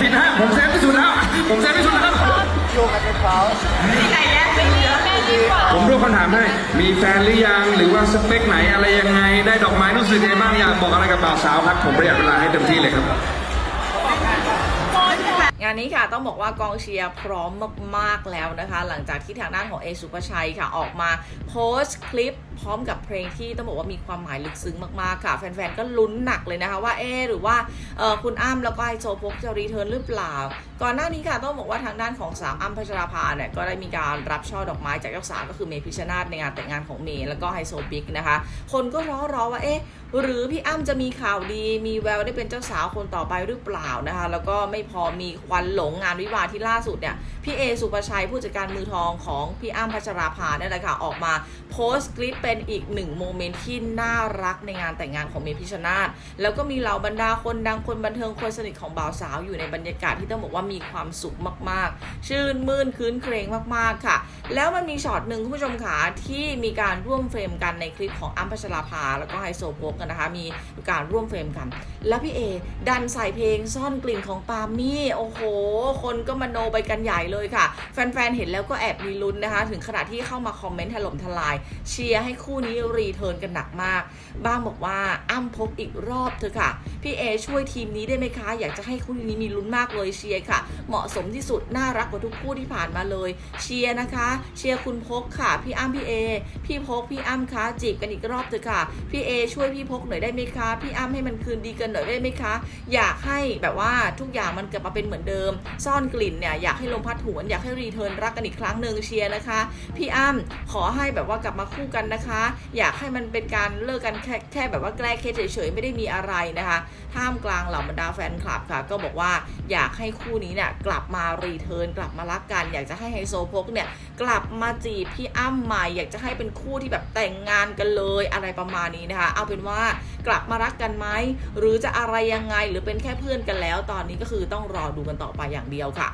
ผิดนะฮะผมเซฟที่สุดแล้วผมเซฟที่สุดแล้วครับโยงกันเป็นเขาผมรู้คำถามให้มีแฟนหรือยังหรือว่าสเปคไหนอะไรยังไง ได้ดอกไม้รู้สึกยังไงบ้างอยากบอกอะไรกับบ่าวสาวครับ ผมประหยัดเวลาให้เต็มที่เลยครับงานนี้ค่ะต้องบอกว่ากองเชียร์พร้อมมาก ๆ แล้วนะคะ หลังจากที่ทางด้านของเอสุปชัยค่ะออกมาโพสต์คลิป พร้อมกับเพลงที่ต้องบอกว่ามีความหมายลึกซึ้งมากๆค่ะ แฟนๆ ก็ลุ้นหนักเลยนะคะว่าเอ๊หรือว่าคุณอ้ำแล้วก็ไฮโซพกจะรีเทิร์นหรือเปล่า ก่อนหน้านี้ค่ะต้องบอกว่าทางด้านของสาวอ้ำพัชราภาเนี่ยก็ได้มีการรับช่อดอกไม้จากเจ้าสาวก็คือเมย์พิชนาธในงานแต่งงานของเมย์แล้วก็ไฮโซบิ๊กนะคะ คนก็ร้อรอว่าเอ๊ะหรือพี่อ้ำจะมีข่าวดีมีแววได้เป็นเจ้าสาวคนต่อไปหรือเปล่านะคะ แล้วก็ไม่พอมีควันหลงงานวิวาที่ล่าสุดเนี่ยพี่เอสุปชัยผู้จัดการมือทองของพี่อ้ำพัชราภาเนี่ยแหละค่ะออกมาโพสต์คลิปเป็นอีกหนึ่งโมเมนต์ที่น่ารักในงานแต่งงานของเมพิชนาธแล้วก็มีเหล่าบรรดาคนดังคนบันเทิงคนสนิทของบ่าวสาวอยู่ในบรรยากาศที่ต้องบอกว่ามีความสุขมากๆ ชื่นมื่นคืนเครงมากๆค่ะ แล้วมันมีช็อตหนึ่งคุณผู้ชมขาที่มีการร่วมเฟรมกันในคลิปของอ้ำพัชราภาแล้วก็ไฮโซโพกกันนะคะ มีการร่วมเฟรมกัน แล้วพี่เอดันใส่เพลงซ่อนกลิ่นของปามี่โอ้โห คนก็มโนไปกันใหญ่เลยค่ะ แฟนๆเห็นแล้วก็แอบมีลุ้นนะคะ ถึงขนาดที่เข้ามาคอมเมนต์ถล่มทลายเชียร์ให้คู่นี้รีเทิร์นกันหนักมาก บ้างบอกว่าอ้ำพบอีกรอบเถอะค่ะ พี่เอช่วยทีมนี้ได้ไหมคะ อยากจะให้คู่นี้มีลุ้นมากเลยเชียร์ค่ะ เหมาะสมที่สุดน่ารักกว่าทุกคู่ที่ผ่านมาเลย เชียร์นะคะ เชียร์คุณพกค่ะ พี่อ้ำพี่เอ พี่พกพี่อ้ำคะจีบกันอีกรอบเถอะค่ะ พี่เอช่วยพี่พกหน่อยได้ไหมคะ พี่อ้ำให้มันคืนดีกันหน่อยได้ไหมคะ อยากให้แบบว่าทุกอย่างมันกลับมาเป็นเหมือนเดิม ซ่อนกลิ่นเนี่ยอยากให้ลมพัดหวนอยากให้รีเทิร์นรักกันอีกครั้งหนึ่งเชียร์นะคะ พี่อ้ำขอให้แบบว่ากลับมาคู่กันนะคะอยากให้มันเป็นการเลิกกันแค่แค่แบบว่าแกล้เคสเฉยๆไม่ได้มีอะไรนะคะท่ามกลางเหล่าบรรดาแฟนคลับค่ะ ก็บอกว่าอยากให้คู่นี้เนี่ยกลับมารีเทิร์นกลับมารักกัน อยากจะให้ไฮโซโพกเนี่ยกลับมาจีบพี่อ้ำใหม่ อยากจะให้เป็นคู่ที่แบบแต่งงานกันเลยอะไรประมาณนี้นะคะ เอาเป็นว่ากลับมารักกันไหมหรือจะอะไรยังไงหรือเป็นแค่เพื่อนกันแล้ว ตอนนี้ก็คือต้องรอดูกันต่อไปอย่างเดียวค่ะ